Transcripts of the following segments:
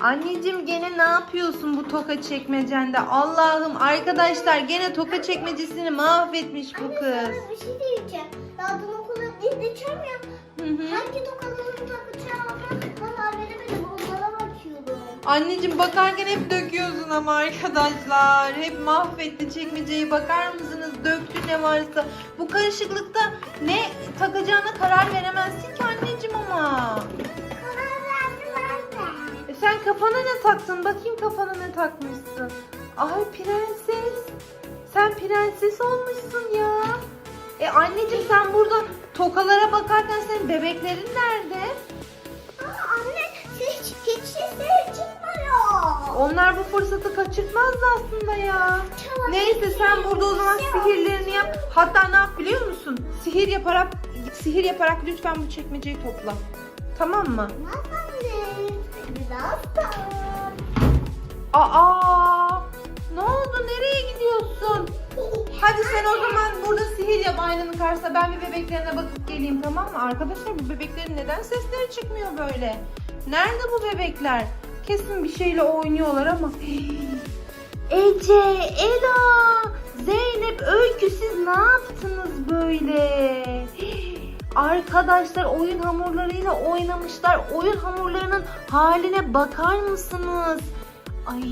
Anneciğim gene ne yapıyorsun bu toka çekmecende? Allah'ım arkadaşlar gene toka çekmecesini mahvetmiş bu kız. Sana bir şey diyeceğim. Daha dün okula ya. Hı hı. Hangi tokalarını takacağımı karar veremedim. Onlara bakıyordum. Anneciğim bakarken hep döküyorsun ama arkadaşlar. Hep mahvetti çekmeceyi. Bakar mısınız? Döktü ne varsa. Bu karışıklıkta ne takacağına karar veremezsin ki anneciğim ama. Sen kafana ne taktın? Bakayım kafana ne takmışsın. Ay prenses. Sen prenses olmuşsun ya. E anneciğim sen burada tokalara bakarken senin bebeklerin nerede? Aa, anne hiç, hiç sesleri çıkmıyor. Onlar bu fırsatı kaçırtmazdı aslında ya. Tamam. Neyse sen burada o zaman sihirlerini yap. Hatta ne yap biliyor musun? Sihir yaparak sihir yaparak lütfen bu çekmeceyi topla. Tamam mı? Tamam. Aa! Ne oldu? Nereye gidiyorsun? Hadi sen o zaman burada sihir yap aynanın karşısında. Ben bir bebeklerine bakıp geleyim tamam mı? Arkadaşlar bu bebeklerin neden sesleri çıkmıyor böyle? Nerede bu bebekler? Kesin bir şeyle oynuyorlar ama. Ece, Ela, Zeynep, Öykü siz ne yaptınız böyle? Arkadaşlar oyun hamurlarıyla oynamışlar. Oyun hamurlarının haline bakar mısınız? Ay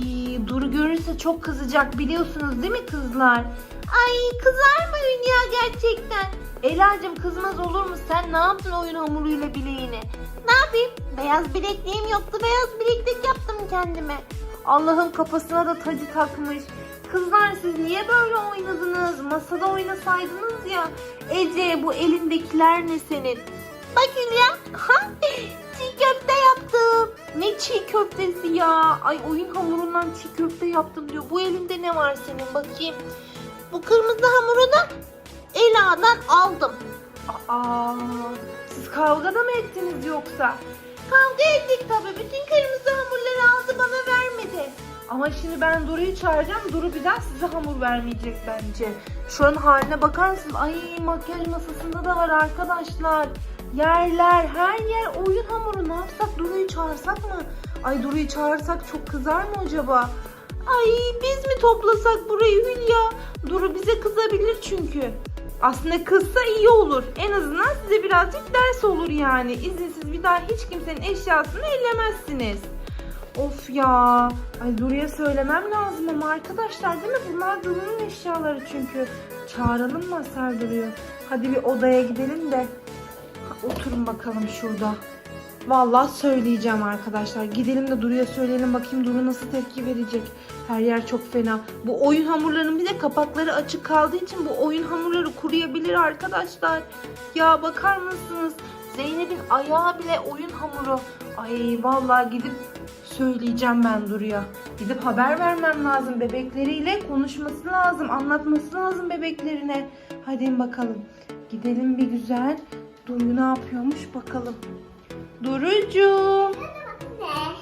Duru görürse çok kızacak biliyorsunuz değil mi kızlar? Ay kızar mı Hülya gerçekten? Ela'cığım kızmaz olur mu? Sen ne yaptın oyun hamuruyla bileğini? Ne yapayım? Beyaz bilekliğim yoktu. Beyaz bileklik yaptım kendime. Allah'ım kafasına da tacı takmış. Kızlar siz niye böyle oynadınız? Masada oynasaydınız ya. Ece bu elindekiler ne senin? Bak Hülya. Ha, çiğ köfte yaptım. Ne çiğ köftesi ya? Ay oyun hamurundan çiğ köfte yaptım diyor. Bu elinde ne var senin bakayım. Bu kırmızı hamuru da Ela'dan aldım. Aa, siz kavga da mı ettiniz yoksa? Kavga ettik tabii. Bütün kırmızı hamurları aldı bana vermedi. Ama şimdi ben Duru'yu çağıracağım. Duru bir daha size hamur vermeyecek bence. Şu an haline bakar mısınız? Ay makyaj masasında da var arkadaşlar. Yerler, her yer oyun hamuru. Ne yapsak? Duru'yu çağırsak mı? Ay Duru'yu çağırsak çok kızar mı acaba? Ay biz mi toplasak burayı Hülya? Duru bize kızabilir çünkü. Aslında kızsa iyi olur. En azından size birazcık ders olur yani. İzinsiz bir daha hiç kimsenin eşyasını ellemezsiniz. Of ya. Ay Duru'ya söylemem lazım ama arkadaşlar değil mi? Bunlar Duru'nun eşyaları çünkü. Çağıralım mı Duru'yu? Hadi bir odaya gidelim de. Oturun bakalım şurada. Vallahi söyleyeceğim arkadaşlar. Gidelim de Duru'ya söyleyelim bakayım Duru nasıl tepki verecek. Her yer çok fena. Bu oyun hamurlarının bir de kapakları açık kaldığı için bu oyun hamurları kuruyabilir arkadaşlar. Ya bakar mısınız? Zeynep'in ayağı bile oyun hamuru. Ay vallahi gidip söyleyeceğim ben Duru'ya. Gidip haber vermem lazım. Bebekleriyle konuşması lazım. Anlatması lazım bebeklerine. Hadi bakalım. Gidelim bir güzel. Duru ne yapıyormuş bakalım. Durucuğum.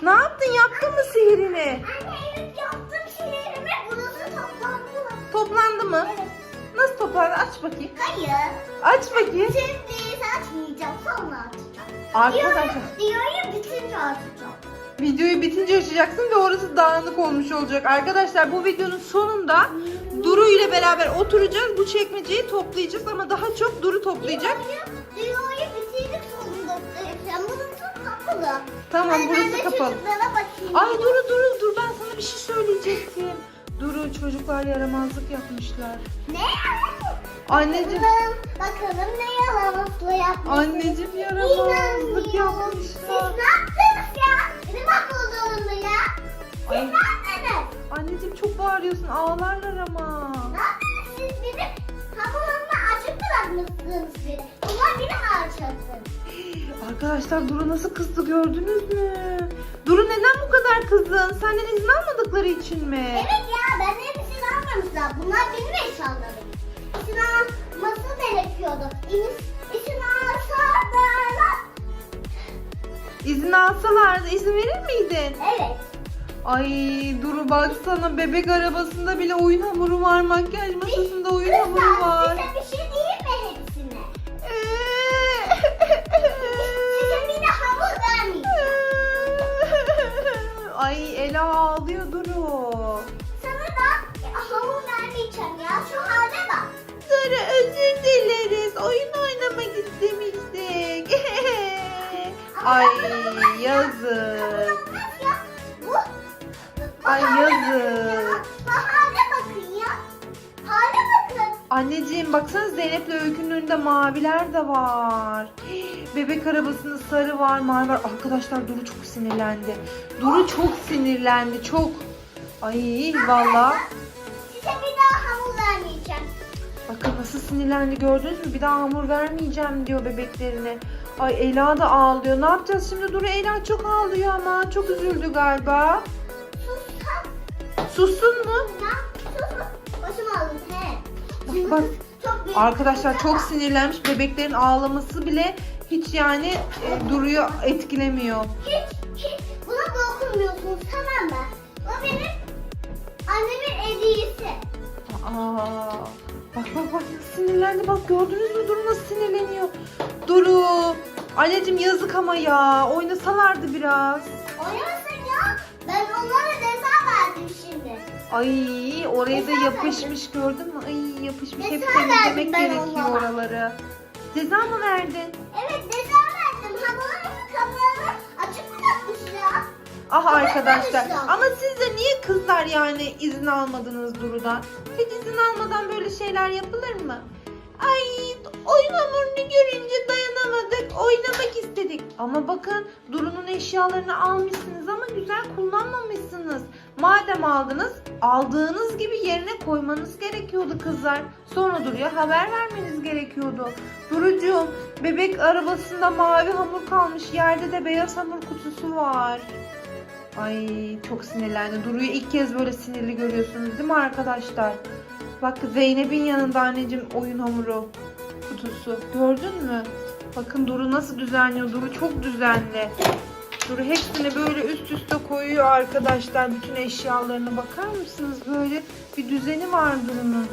Ne yaptın? Yaptın mı sihirini? Anne evet yaptım şeylerimi. Burası toplandı. Toplandı mı? Evet. Nasıl toplandı? Aç bakayım. Hayır. Aç bakayım. Şimdi açmayacağım. Sonra açacağım. Arkadaşlar Diyoyu bitince açacağım. videoyu bitince açacaksın ve orası dağınık olmuş olacak. Arkadaşlar bu videonun sonunda Duru ile beraber oturacağız. Bu çekmeceyi toplayacağız ama daha çok Duru toplayacak. Diyoyu bitirdik sonunda. Sen burası kapalı. Tamam burası kapalı. Ay Duru Duru dur ben sana bir şey söyleyecektim. Duru çocuklar yaramazlık yapmışlar. Ne? Anneciğim Bakalım, ne yalanlıkla yapmış. anneciğim yaramazlık İnanmıyorum. Siz yapmışlar. ne yaptınız ya? Bizim okulda ya. Siz Ay. ne yaptınız? Anneciğim çok bağırıyorsun ağlarlar ama. Ne yaptınız siz benim hamurlarımı açık bırakmışsınız beni. Bunlar beni harcasın. Arkadaşlar Duru nasıl kızdı gördünüz mü? Duru neden bu kadar kızdın? Senden izin almadıkları için mi? Evet ya ben de izin almamışlar. Bunlar benim eşyalarım. İzin alması gerekiyordu. İzin, izin alsalardı. İzin alsalardı izin verir miydin? Evet. Ay Duru baksana bebek arabasında bile oyun hamuru var. Makyaj masasında oyun hamuru Kızlar var. size bir şey diyeyim mi hepsine? Size bir de hamur vermeyeceğim. Ay Ela Ay yazık. Ay, yazık. hale bakın ya. Hale bakın. Anneciğim baksana Zeynep'le Öykü'nün önünde maviler de var. Bebek arabasında sarı var, mavi var. Arkadaşlar Duru çok sinirlendi. Duru çok sinirlendi, çok. Ay valla. Size bir daha hamur vermeyeceğim. Bakın nasıl sinirlendi gördünüz mü? Bir daha hamur vermeyeceğim diyor bebeklerine. Ay Ela da ağlıyor. Ne yapacağız şimdi? Duru Ela çok ağlıyor ama. Çok üzüldü galiba. Sus. Sussun mu? Başım. Bak, bak. Arkadaşlar çok sinirlenmiş. Bebeklerin ağlaması bile hiç yani e, Duru'yu etkilemiyor. Hiç, hiç buna dokunmuyorsunuz tamam mı? Bu benim annemin hediyesi. Aa, bak bak bak sinirlendi. Bak gördünüz mü Duru nasıl sinirleniyor. Duru. Anneciğim yazık ama ya. Oynasalardı biraz. Oynamasın ya. Ben onlara ceza verdim şimdi. Ay oraya da Ceza yapışmış gördün mü? Ay yapışmış. Hep Ceza temizlemek verdim ben gerekiyor onlara. oraları. Ceza mı verdin? Evet ceza verdim. Hamurun kapılarını açık bırakmış ya. Ah Ama arkadaşlar ama siz de niye kızlar yani izin almadınız Duru'dan? Hiç izin almadan böyle şeyler yapılır mı? Ay oyun hamurunu görünce dayanamadık oynamak istedik. Ama bakın Duru'nun eşyalarını almışsınız ama güzel kullanmamışsınız. Madem aldınız aldığınız gibi yerine koymanız gerekiyordu kızlar. Sonra Duru'ya haber vermeniz gerekiyordu. Durucuğum bebek arabasında mavi hamur kalmış yerde de beyaz hamur kutusu var. Ay çok sinirlendi. Duru'yu ilk kez böyle sinirli görüyorsunuz değil mi arkadaşlar? Bak Zeynep'in yanında anneciğim oyun hamuru kutusu. Gördün mü? Bakın Duru nasıl düzenliyor. Duru çok düzenli. Duru hepsini böyle üst üste koyuyor arkadaşlar. Bütün eşyalarına bakar mısınız? Böyle bir düzeni var Duru'nun.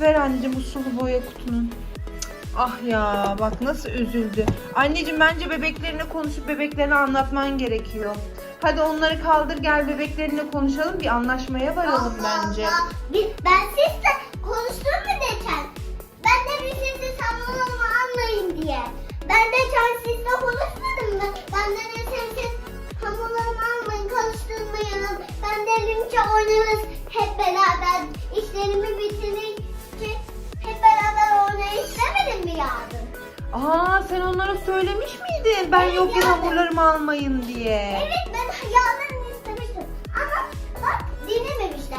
Ver anneciğim bu sulu boya kutunun. Ah ya bak nasıl üzüldü. Anneciğim bence bebeklerine konuşup bebeklerine anlatman gerekiyor. Hadi onları kaldır gel bebeklerine konuşalım bir anlaşmaya varalım Allah bence. Allah. Ben sizle konuştum mu geçen? Sizle samimimi anlayın diye. Ben de geçen sizle konuşmadım mı? Ben de dedim siz hamurlarımı almayın, karıştırmayalım. Ben de elimce oynarız hep beraber. İşlerimi bitirince hep beraber oynayı istemedim mi yarın? Aa sen onlara söylemiş miydin? Ben Evet, yokken yani. hamurlarımı almayın diye. Evet ben yarın istemiştim. Ama bak dinlememişler.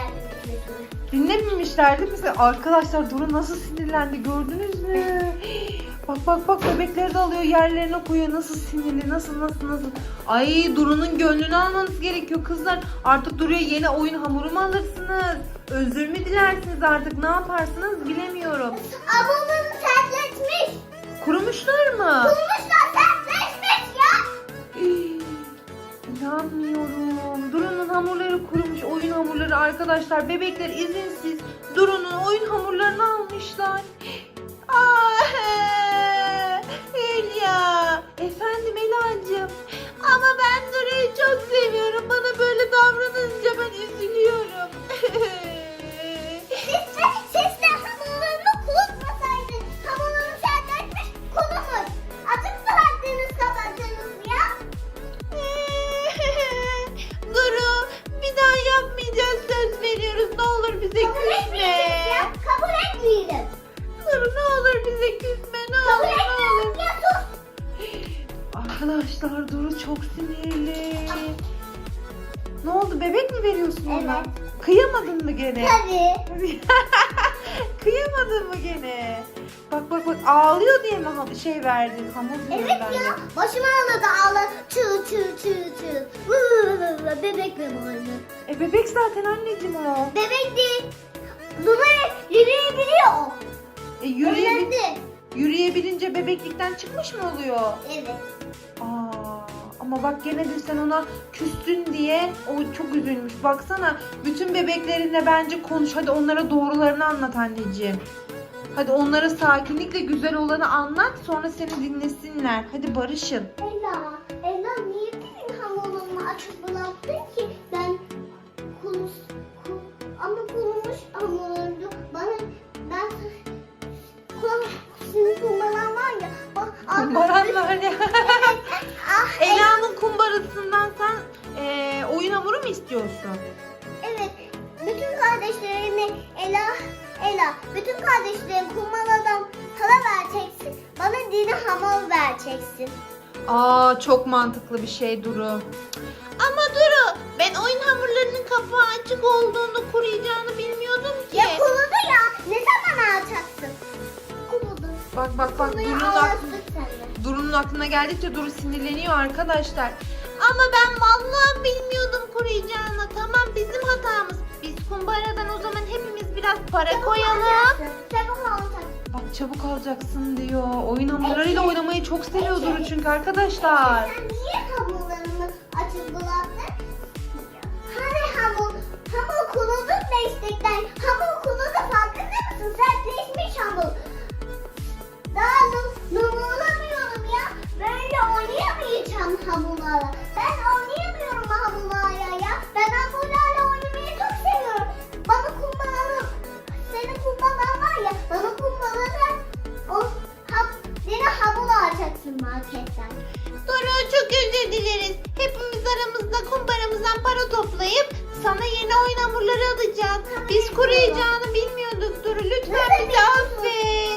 Dinlememişler değil mi? Sen- Arkadaşlar Duru nasıl sinirlendi gördünüz mü? Bak bak bak bebekleri de alıyor yerlerine koyuyor. Nasıl sinirli nasıl nasıl nasıl. Ay Duru'nun gönlünü almanız gerekiyor kızlar. Artık Duru'ya yeni oyun hamuru mu alırsınız? Özür mü dilersiniz artık ne yaparsınız bilemiyorum. Ablamın sertleşmiş. Kurumuşlar mı? Bulmuşlar sertleşmiş ya. Ey, İnanmıyorum. Duru'nun hamurları kurumuş. Oyun hamurları arkadaşlar. Bebekler izinsiz Duru'nun oyun hamurlarını almışlar. Ah, Hülya. Efendim Ela'cığım. Ama ben Duru'yu çok seviyorum. Bana böyle davranınca ben üzülüyorum. Arkadaşlar Duru çok sinirli. Ne oldu bebek mi veriyorsun ona? Evet. Kıyamadın mı gene? Tabii. Kıyamadın mı gene? Bak bak bak ağlıyor diye mi ham- şey verdin hamur Evet ya. Başım ağladı ağladı. Çığ çığ çığ çığ. Vı. Bebek mi aynı? E bebek zaten anneciğim o. Bebek değil. Luna yürüyebiliyor. E yürüyebil Öğrendi. yürüyebilince bebeklikten çıkmış mı oluyor? Evet. Aa, ama bak gene de sen ona küstün diye o çok üzülmüş. Baksana bütün bebeklerinle bence konuş. Hadi onlara doğrularını anlat anneciğim. Hadi onlara sakinlikle güzel olanı anlat sonra seni dinlesinler. Hadi barışın. Ela, Ela niye benim hamurlarımı açık bıraktın ki Kumbaran var ya. Ah, Ela'nın kumbarasından sen eee, oyun hamuru mu istiyorsun? Evet, bütün kardeşlerimi Ela, Ela, bütün kardeşlerim kumbaradan sana vereceksin. Bana dini hamur vereceksin. Aa çok mantıklı bir şey Duru. Ama Duru ben oyun hamurlarının kapağı açık olduğunu kuruyacağını bilmiyordum ki. Ya kurudu ya. Ne zaman alacaksın? Kurudu. Bak bak bak Duru'nun, de. Duru'nun aklına geldikçe Duru sinirleniyor arkadaşlar. Ama ben vallahi bilmiyordum kuruyacağını. Tamam bizim hatamız. Biz kumbaradan o zaman hepimiz biraz para Çabuk koyalım. alacaksın, Çabuk alacaksın. Bak çabuk alacaksın diyor. Oyun hamurlarıyla oynamayı çok seviyor Duru çünkü arkadaşlar. Sen niye hamurlarımı açık bıraktın? Hani hamur, hamur kurudu beşlikten. Hamur kurudu farkında mısın? Sertleşmiş hamur. Hamurlarla. Ben oynayamıyorum hamurlarla ya. Ben hamurlarla oynamayı çok seviyorum. Bana kumbaranı, senin kumbaran var ya. Bana kumbaranı o ham, yine hamur alacaksın marketten. Duru çok özür dileriz. Hepimiz aramızda kumbaramızdan para toplayıp sana yeni oyun hamurları alacağız. Biz kuruyacağını bilmiyorduk Duru. Lütfen bizi affet.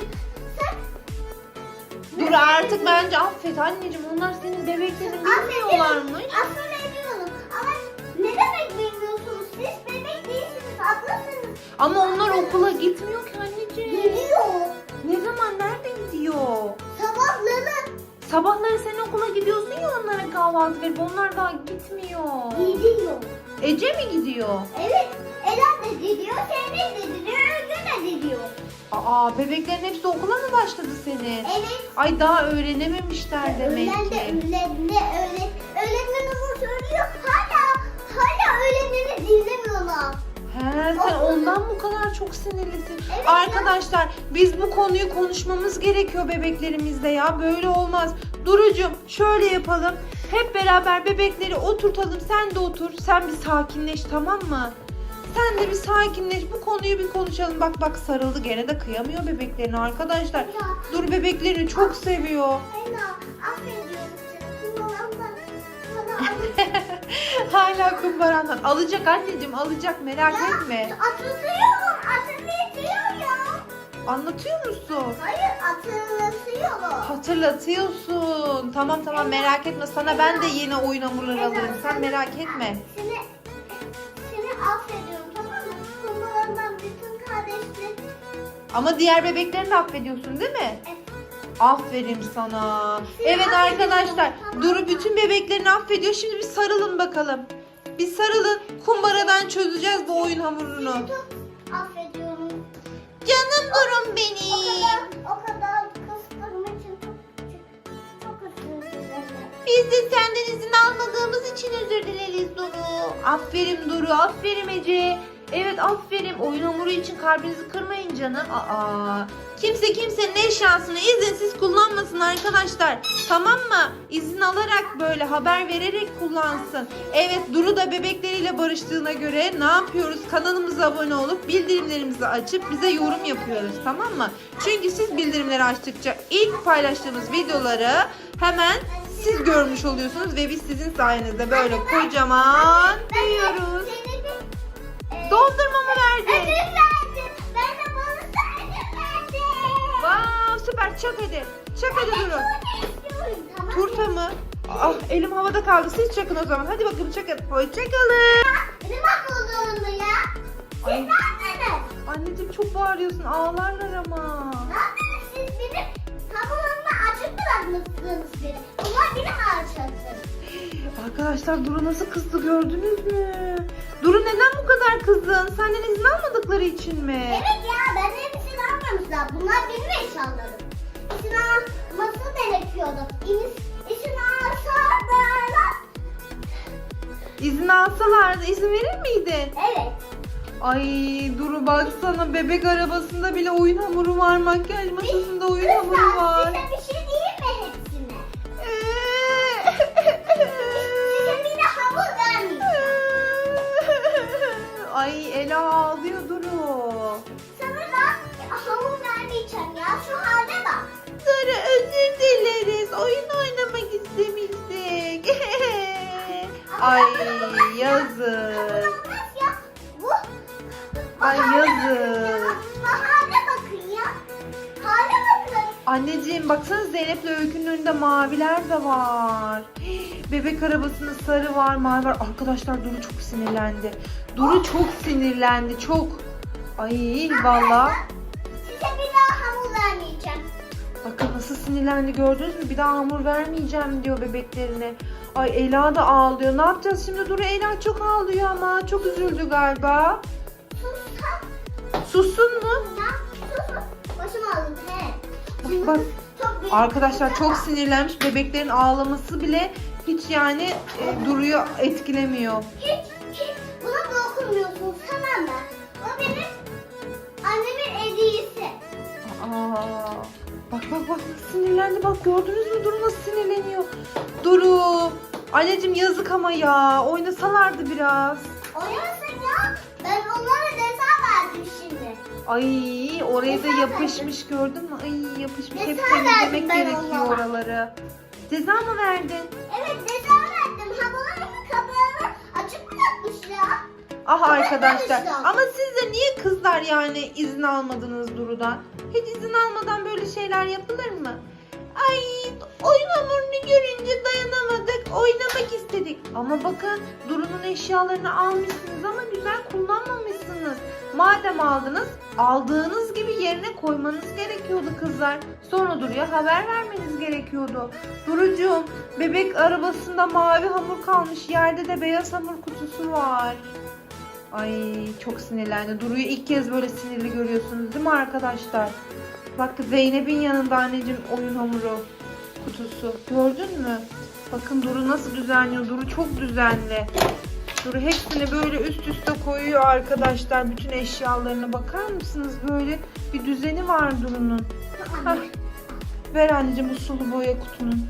Duru artık bence affet anneciğim. Onlar senin bebeklerini bilmiyorlarmış. Aslında ediyorum ama ne demek bilmiyorsunuz? Siz bebek değilsiniz, ablasınız. Ama onlar okula gitmiyor ki anneciğim. Gidiyor. Ne zaman nerede gidiyor? Sabahları Sabahları sen okula gidiyorsun ya onlara kahvaltı verip onlar daha gitmiyor. gidiyor. Ece mi gidiyor? Evet, Ela da gidiyor, Zeynep de gidiyor, Özgür de gidiyor. Aa bebeklerin hepsi okula mı başladı senin? Evet. Ay daha öğrenememişler demek ki. öğlen de öğlen. Öğretmen onu söylüyor. Hala, hala öğlenleri dinlemiyorlar. He sen ondan bu kadar çok sinirlisin. Evet ya. Arkadaşlar biz bu konuyu konuşmamız gerekiyor bebeklerimizle ya. Böyle olmaz. Durucum şöyle yapalım. Hep beraber bebekleri oturtalım. Sen de otur. Sen bir sakinleş tamam mı? Sen de bir sakinleş. Bu konuyu bir konuşalım. Bak bak sarıldı gene de kıyamıyor bebeklerine arkadaşlar. Ya. Dur bebeklerini çok seviyor. Sana alın. Hala kumbarandan. Alacak anneciğim alacak merak etme. Hatırlıyorum, hatırlatıyorum ya. Anlatıyor musun? Hayır, hatırlatıyorum. Hatırlatıyorsun. Tamam tamam merak etme. Sana ben de yeni oyun hamurları alırım. Sen merak etme. Ama diğer bebeklerini de affediyorsun değil mi? Evet. Aferin sana. Evet arkadaşlar. Duru bütün bebeklerini affediyor. Şimdi bir sarılın bakalım. Bir sarılın. Kumbaradan çözeceğiz bu oyun hamurunu. Affediyorum. Canım Durum O benim. kadar, o kadar kızdığım için çok, çok, çok özür dilerim. Biz de senden izin almadığımız için özür dileriz Duru. Aferin Duru, aferin Ece. Evet aferin. Oyun hamuru için kalbinizi kırmayın canım. Aa, kimse kimsenin eşyasını izinsiz kullanmasın arkadaşlar. Tamam mı? İzin alarak böyle haber vererek kullansın. Evet Duru da bebekleriyle barıştığına göre ne yapıyoruz? Kanalımıza abone olup bildirimlerimizi açıp bize yorum yapıyoruz. Tamam mı? Çünkü siz bildirimleri açtıkça ilk paylaştığımız videoları hemen siz görmüş oluyorsunuz ve biz sizin sayenizde böyle kocaman büyüyoruz. Dondurma mı Ödül verdin? verdim. Ben de da ödül verdim. Wow süper çak hadi. Çak hadi Duru. Tamam mı? Turta mı? Ah elim havada kaldı. Siz çakın o zaman. Hadi bakalım çakın. Hoşçakalın. Ne mahvolduğunu ya? Siz Ay. ne yaptınız? Anneciğim çok bağırıyorsun. Ağlarlar ama. Ne yaptınız siz benim hamurlarımı açık bırakmışsınız beni. Bunlar benim harçaktır. Arkadaşlar Duru nasıl kızdı gördünüz mü? Duru neden bu kadar kızdın? Senden izin almadıkları için mi? Evet ya benden izin almamışlar. Bunlar benim eşyalarım. İzin alması gerekiyordu. İzin, izin alsalarlar. İzin alsalardı izin verir miydin? Evet. Ay Duru baksana bebek arabasında bile oyun hamuru var. Makyaj masasında oyun hamuru var. Size bir oyun oynamak istemiştik. Ay yazık. Ay yazık. Bahara bakın ya. Hale bakın. Anneciğim baksana Zeynep'le Öykü'nün önünde maviler de var. Bebek arabasında sarı var, mavi var. Arkadaşlar Duru çok sinirlendi. Duru çok sinirlendi, çok. Ay valla. Size bir nasıl sinirlendi gördünüz mü? Bir daha hamur vermeyeceğim diyor bebeklerine. Ay Ela da ağlıyor. Ne yapacağız şimdi? Duru Ela çok ağlıyor ama. Çok üzüldü galiba. Sussun mu? Başım ağrıdı he. Bak, bak. Arkadaşlar çok var. sinirlenmiş. Bebeklerin ağlaması bile hiç yani e, Duru'yu etkilemiyor. Hiç, hiç buna dokunmuyorsun tamam mı? O benim annemin hediyesi. Aa, bak bak sinirlendi. Bak gördünüz mü Duru nasıl sinirleniyor. Duru. Anneciğim yazık ama ya. Oynasalardı biraz. Oynasın ya. Ben onlara ceza verdim şimdi. Ay oraya da Ceza yapışmış gördün mü? Ay yapışmış. Hep verdim temizlemek ben gerekiyor onlara. oraları. Ceza mı verdin? Evet ceza verdim. Havalarımın kapılarını açık bırakmışlar. Ah Kabul arkadaşlar. Ama siz de niye kızlar yani izin almadınız Duru'dan? Hiç izin almadan böyle şeyler yapılır mı? Ay oyun hamurunu görünce dayanamadık. Oynamak istedik. Ama bakın Duru'nun eşyalarını almışsınız ama güzel kullanmamışsınız. Madem aldınız aldığınız gibi yerine koymanız gerekiyordu kızlar. Sonra Duru'ya haber vermeniz gerekiyordu. Durucuğum bebek arabasında mavi hamur kalmış. Yerde de beyaz hamur kutusu var. Ay çok sinirlendi. Duru'yu ilk kez böyle sinirli görüyorsunuz değil mi arkadaşlar? Bak Zeynep'in yanında anneciğim oyun hamuru kutusu. Gördün mü? Bakın Duru nasıl düzenliyor. Duru çok düzenli. Duru hepsini böyle üst üste koyuyor arkadaşlar. Bütün eşyalarına bakar mısınız? Böyle bir düzeni var Duru'nun. Ver anneciğim bu sulu boya kutunun.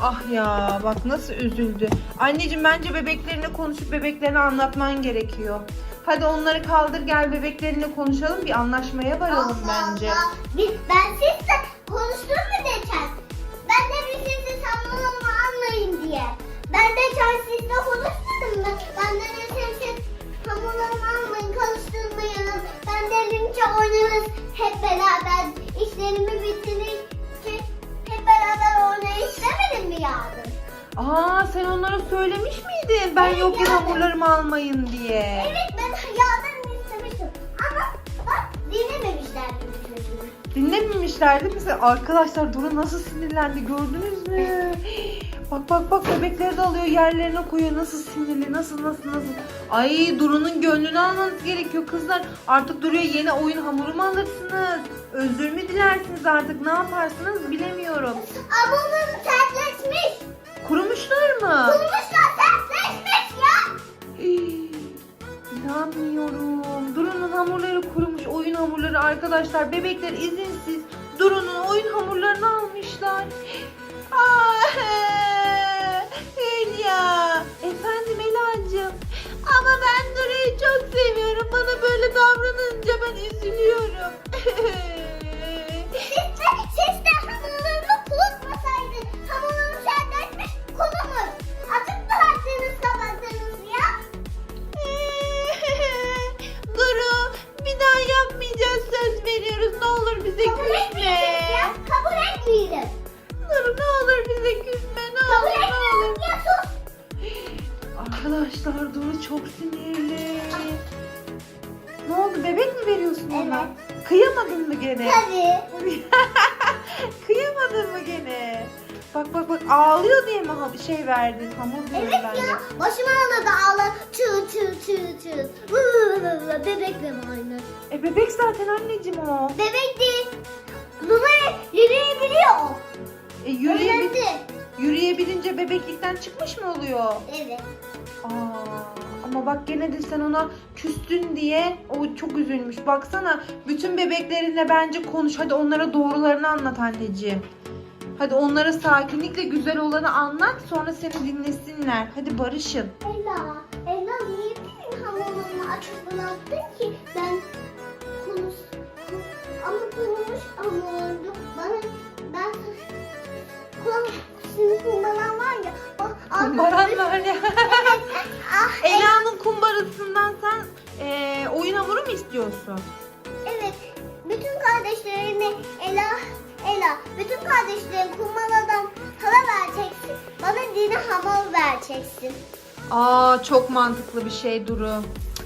Ah ya bak nasıl üzüldü. Anneciğim bence bebeklerine konuşup bebeklerine anlatman gerekiyor. Hadi onları kaldır gel bebeklerine konuşalım bir anlaşmaya varalım Allah bence. Allah. Biz, ben sizle konuştum mu geçen? Ben de bir sizle sallamanımı anlayın diye. Ben de sizle konuşmadım mı? Ben de bir sizle hamurlarımı almayın, karıştırmayın. Ben de linçe oynarız hep beraber. İşlerimi bitirir ki hep beraber oynayı istemedim mi yardım? Aa sen onlara söylemiş miydin? Ben Evet, yokken yani. hamurlarımı almayın diye. Evet Dinlememişler değil mi? Sen- Arkadaşlar Duru nasıl sinirlendi gördünüz mü? Bak bak bak bebekleri de alıyor yerlerine koyuyor. Nasıl sinirli nasıl nasıl nasıl. Ay Duru'nun gönlünü almanız gerekiyor kızlar. Artık Duru'ya yeni oyun hamuru mu alırsınız? Özür mü dilersiniz artık ne yaparsınız bilemiyorum. Abonum sertleşmiş. Kurumuşlar mı? Kurmuşlar İnanmıyorum. Duru'nun hamurları kurumuş. Oyun hamurları arkadaşlar. Bebekler izinsiz Duru'nun oyun hamurlarını almışlar. Ah, Hülya. Efendim Ela'cığım. Ama ben Duru'yu çok seviyorum. Bana böyle davranınca ben üzülüyorum. bize küsme. Kabul etmeyelim. Duru ne olur bize küsme. Ne Kabul olur ne olur. ya sus. Arkadaşlar Duru çok sinirli. Ne oldu bebek mi veriyorsun ona? Evet. Kıyamadın mı gene? Tabii. Kıyamadın mı gene? Bak bak bak ağlıyor diye mi ha- şey verdin? Hamur diyorum Evet ben de. ya. Başıma ağladı ağla. Çığ çığ çığ çığ. Bebekle mi aynı? E bebek zaten anneciğim o. Bebek değil. Numara yürüyebiliyor. E yürüyebil Öğrendi. yürüyebilince bebeklikten çıkmış mı oluyor? Evet. Aa, ama bak gene de sen ona küstün diye o çok üzülmüş. Baksana bütün bebeklerinle bence konuş. Hadi onlara doğrularını anlat anneciğim. Hadi onlara sakinlikle güzel olanı anlat sonra seni dinlesinler. Hadi barışın. Ela, Ela niye benim hamurlarımı açık bıraktın ki? Ben konuş, kon- ama konuşmuş hamurlarım bana ben kulak sinir kullanan var ya bak Kumbaran var ya. Ah, Ela'nın kumbarasından sen e, oyun hamuru mu istiyorsun? Evet, bütün kardeşlerimi Ela, Ela, bütün kardeşlerim kumbaradan hala vereceksin. Bana dini hamur vereceksin. Aa çok mantıklı bir şey Duru.